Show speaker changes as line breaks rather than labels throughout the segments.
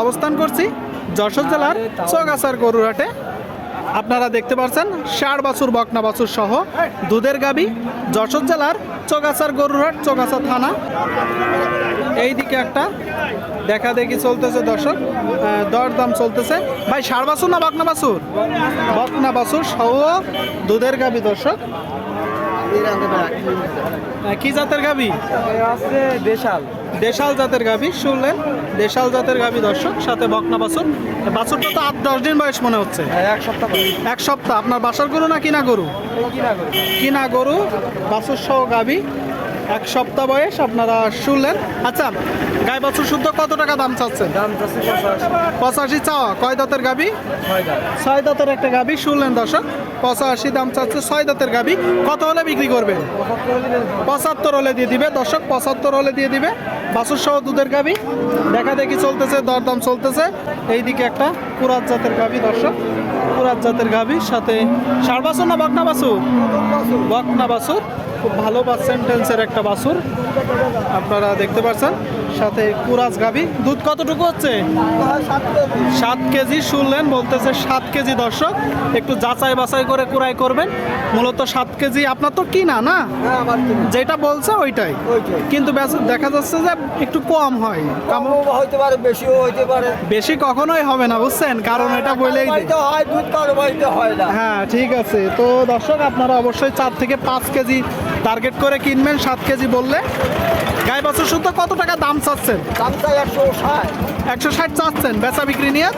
অবস্থান করছি যশোর জেলার চৌগাছার গরুরহাটে। আপনারা দেখতে পাচ্ছেন ষাট বাছুর, বকনা বাছুর সহ দুধের গাবি যশোর জেলার চৌগাছার গরুরহাট, চৌগাছা থানা। এই দিকে একটা দেখা দেখি চলতেছে দর্শক দরদাম চলতেছে। ভাই, ষাড় বাছুর না বকনা বাছুর? বকনা বাছুর সহ দুধের গাবি দর্শক। কি জাতের গাবি?
আছে দেশাল
দেশাল জাতের গাবি শুনলেন? দেশাল জাতের গাবি দর্শক সাথে বকনা বাছুর। বাছুরটা তো আট দশ দিন বয়স মনে হচ্ছে।
এক সপ্তাহ
এক সপ্তাহ। আপনার বাসার গরু না কিনা গরু?
কিনা গরু।
কিনা গরু বাছুর সহ গাভি এক সপ্তাহ বয়স আপনারা শুনলেন। আচ্ছা গাই বাছুর শুদ্ধ কত টাকা দাম চাচ্ছেন? পঁচাশি। চাওয়া কয় দাঁতের গাভি
ছয়
দাঁতের একটা গাভি শুনলেন দর্শক। পঁচাশি দাম চাচ্ছে ছয় দাঁতের গাভি কত হলে বিক্রি করবে?
পঁচাত্তর
হলে দিয়ে দিবে। দর্শক পঁচাত্তর হলে দিয়ে দিবে। বাছুর সহ দুধের গাবি। দেখা দেখি চলতেছে দরদাম চলতেছে। এইদিকে একটা কুরাত জাতের গাবি দর্শক। কুরাত জাতের গাভি সাথে সার বাছুর না বকনা বাছুর। বকনা বাছুর। খুব ভালো পার্সেন্টেন্সের একটা বাছুর আপনারা দেখতে পাচ্ছেন সাথে কুরাজ গাভি। দুধ কতটুকু হচ্ছে? সাত কেজি শুনলেন বলতেছে সাত কেজি দর্শক। একটু যাচাই বাছাই করে কুড়াই করবেন। মূলত সাত কেজি আপনার তো কিনা না?
হ্যাঁ
যেটা বলছে ওইটাই।
ওইটাই।
কিন্তু দেখা যাচ্ছে যে একটু কম হয়।
হইতে পারে বেশিও হইতে পারে।
বেশি কখনোই হবে না বুঝছেন? কারণ এটা বলেই
হয় দুধ হয় না।
হ্যাঁ ঠিক আছে। তো দর্শক আপনারা অবশ্যই চার থেকে পাঁচ কেজি টার্গেট করে কিনবেন সাত কেজি বললে। গাই বছর শুদ্ধ কত টাকা দাম চাচ্ছেন?
দাম চাই একশো ষাট।
একশো ষাট চাচ্ছেন বেচা বিক্রি নিয়ে?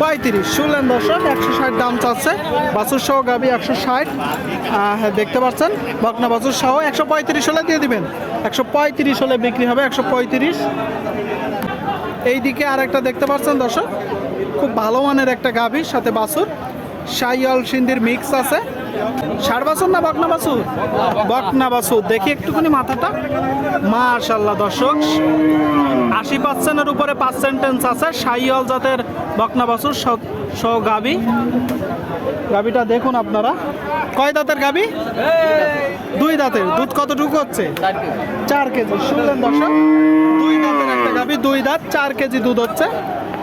পঁয়ত্রিশ।
শুনলেন দর্শক একশো ষাট দাম চাচ্ছে। বাছুর সহ গাবি একশো ষাট। দেখতে পাচ্ছেন বকনা বাছুর সহ একশো পঁয়ত্রিশ হলে দিয়ে দিবেন। একশো পঁয়ত্রিশ হলে বিক্রি হবে একশো পঁয়ত্রিশ। এই দিকে আর একটা দেখতে পাচ্ছেন দর্শক খুব ভালো মানের একটা গাভি সাথে বাছুর। সাইয়াল সিন্দির মিক্স আছে। ষাট বাছুর না বকনা বাছুর বকনা বাছুর দেখি একটুখানি মাথাটা। মাশাল্লাহ দর্শক। আশি পার্সেন্টের উপরে পার্সেন্টেন্স আছে। সাইয়াল জাতের বকনা বাছুর সহ- গাবি। গাবিটা দেখুন আপনারা। কয় দাঁতের গাবি? দুই দাঁতের। দুধ কতটুকু হচ্ছে? চার কেজি। শুনলেন দর্শক? দুই দাঁতের একটা গাবি দুই দাঁত চার কেজি দুধ হচ্ছে।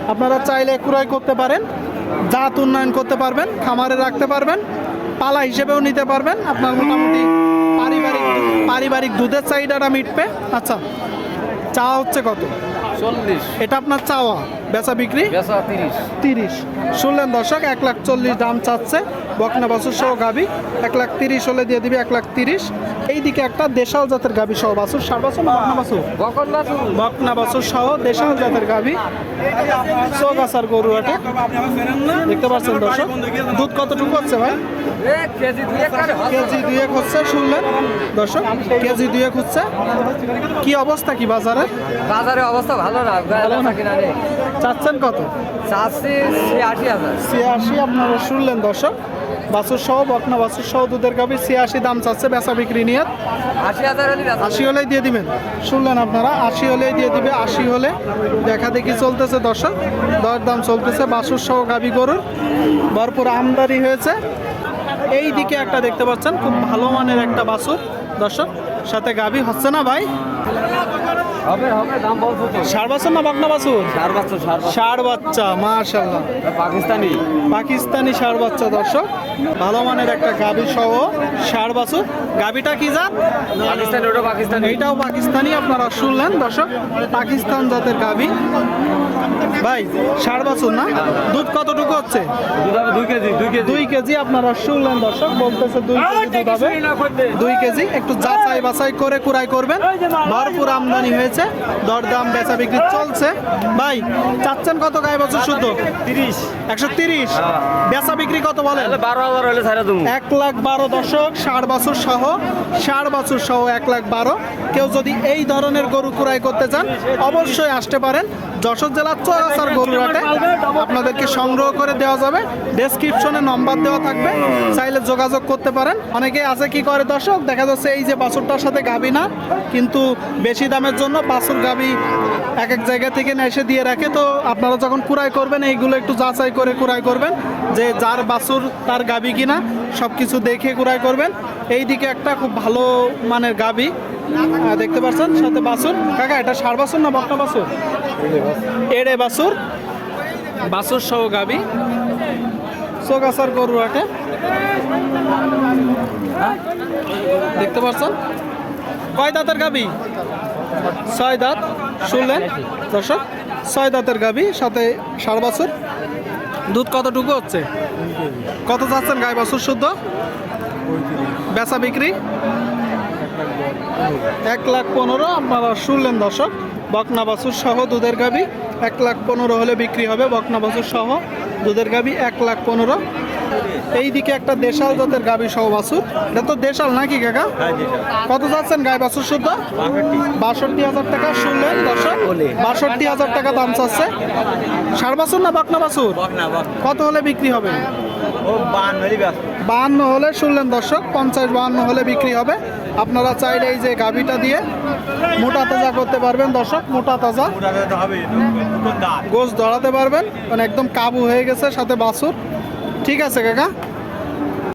আপনারা চাইলে ক্রয় করতে পারেন। জাত উন্নয়ন করতে পারবেন খামারে রাখতে পারবেন। পালা হিসেবেও নিতে পারবেন। আপনার মোটামুটি পারিবারিক পারিবারিক দুধের চাহিদাটা মিটবে। আচ্ছা চাওয়া হচ্ছে কত?
চল্লিশ।
এটা আপনার চাওয়া? বেচা বিক্রি?
তিরিশ।
তিরিশ। শুনলেন দর্শক এক লাখ চল্লিশ দাম চাচ্ছে। বকনা বছর সহ গাবি এক লাখ তিরিশ হলে দিয়ে দিবি এক লাখ তিরিশ। এইদিকে একটা দেশাল জাতের গাবি সহ বাছুর ষাট বাছুর না বকনা বাছুর? বকনা বাছুর। সহ দেশাল জাতের গাবি চৌগাছার গরু হাটে দেখতে পাচ্ছেন দর্শক দুধ কতটুকু হচ্ছে ভাই?
কেজি দুই এক
হচ্ছে শুনলেন? দর্শক কেজি দুয়েক হচ্ছে। কি অবস্থা কি বাজারে?
বাজারের অবস্থা ভালো না
ভালো না।
কিনা
চাচ্ছেন কত?
চাষি ছিয়াশি হাজার।
ছিয়াশি আপনারা শুনলেন দর্শক। বাছুর সহ বকনা বাছুর সহ দুধের গাভি ছিয়াশি দাম চাচ্ছে বেচা বিক্রি নিয়ে।
আশি হাজার
আশি হলেই দিয়ে দিবেন। শুনলেন আপনারা আশি হলেই দিয়ে দিবে আশি হলে দেখা দেখি চলতেছে দর্শক। দর দাম চলতেছে বাছুর সহ গাভি গরুর ভরপুর আমদানি হয়েছে। এই দিকে একটা দেখতে পাচ্ছেন খুব ভালো মানের একটা বাছুর। দর্শক সাথে গাভি হচ্ছে না ভাই?
হবে হবে দাম বলছো তো।
বাছুর না বাছুর?
চার বাচ্চা
ষাড় বাচ্চা মাশাল্লাহ
পাকিস্তানি।
পাকিস্তানি ষাড় বাচ্চা দর্শক। ভালো মানের একটা গাভি সহ ষাড় বাছুর। গাভিটা কি জাত?
পাকিস্তানি ওটা পাকিস্তানি।
এইটাও পাকিস্তানি আপনারা শুনলেন দর্শক। পাকিস্তান জাতের গাভি। ভাই ষাড় বাছুর না? দুধ কতটুকু হচ্ছে?
দুই কেজি দুই কেজি।
দুই কেজি আপনারা শুনলেন দর্শক। বলতেছে দুই কেজি দুধ হবে। দুই কেজি একটু যাচাই বাছাই করে কুড়াই করবেন। ভরপুর আমদানি হয়েছে দরদাম বেচা বিক্রি চলছে। ভাই চাচ্ছেন কত গায়ে বছর শুদ্ধ?
তিরিশ।
একশো তিরিশ? বেচা বিক্রি কত বলে
বারো হাজার হলে ছাড়া তুমি
এক লাখ বারো দশক ষাট বছর সহ ষাট বছর সহ এক লাখ বারো। কেউ যদি এই ধরনের গরু ক্রয় করতে চান অবশ্যই আসতে পারেন। যশোর জেলার চৌরাচার গরুরাটে আপনাদেরকে সংগ্রহ করে দেওয়া যাবে। ডেসক্রিপশনে নম্বর দেওয়া থাকবে। চাইলে যোগাযোগ করতে পারেন। অনেকে আছে কি করে দর্শক? দেখা যাচ্ছে এই যে বাছুরটার সাথে গাবি না, কিন্তু বেশি দামের জন্য বাছুর গাবি এক এক জায়গা থেকে এসে দিয়ে রাখে। তো আপনারা যখন কুড়াই করবেন, এইগুলো একটু যাচাই করে কুড়াই করবেন, যে যার বাছুর তার গাবি কিনা সব কিছু দেখে কুড়াই করবেন। এই দিকে একটা খুব ভালো মানের গাবি। দেখতে পাচ্ছেন সাথে বাছুর কাকা এটা সার বাছুর না বকনা বাছুর এড়ে বাসুর। বাসুর সহ গাবি। চোগাছার গরু হাটে দেখতে পাচ্ছেন? কয় দাঁতের গাবি? ছয় দাঁত। শুনলেন? দর্শক ছয় দাঁতের গাবি সাথে ষাট বছর দুধ কতটুকু হচ্ছে? কত চাচ্ছেন গায়ে বছর শুদ্ধ? বেচা বিক্রি? এক লাখ পনেরো আপনারা শুনলেন দর্শক বকনা বাছুর সহ দুধের গাবি এক লাখ পনেরো হলে বিক্রি হবে বকনা বাছুর সহ দুধের গাবি এক লাখ পনেরো। এইদিকে একটা দেশাল জাতের গাবি সহ বাছুর। এটা তো দেশাল নাকি কাকা? কত যাচ্ছেন গায়ে বাছুর শুদ্ধ? বাষট্টি। হাজার টাকা শুনলেন দর্শক? বাষট্টি হাজার টাকা দাম চাচ্ছে। ষাট বাছুর না বকনা বাছুর? কত হলে বিক্রি হবে। বাহান্ন হলে শুনলেন দর্শক, পঞ্চাশ বাহান্ন হলে বিক্রি হবে। আপনারা চাইলে এই যে গাভিটা দিয়ে মোটা তাজা করতে পারবেন দর্শক, মোটা তাজা। গোস ধরাতে পারবেন মানে একদম কাবু হয়ে গেছে, সাথে বাসুর ঠিক আছে কাকা?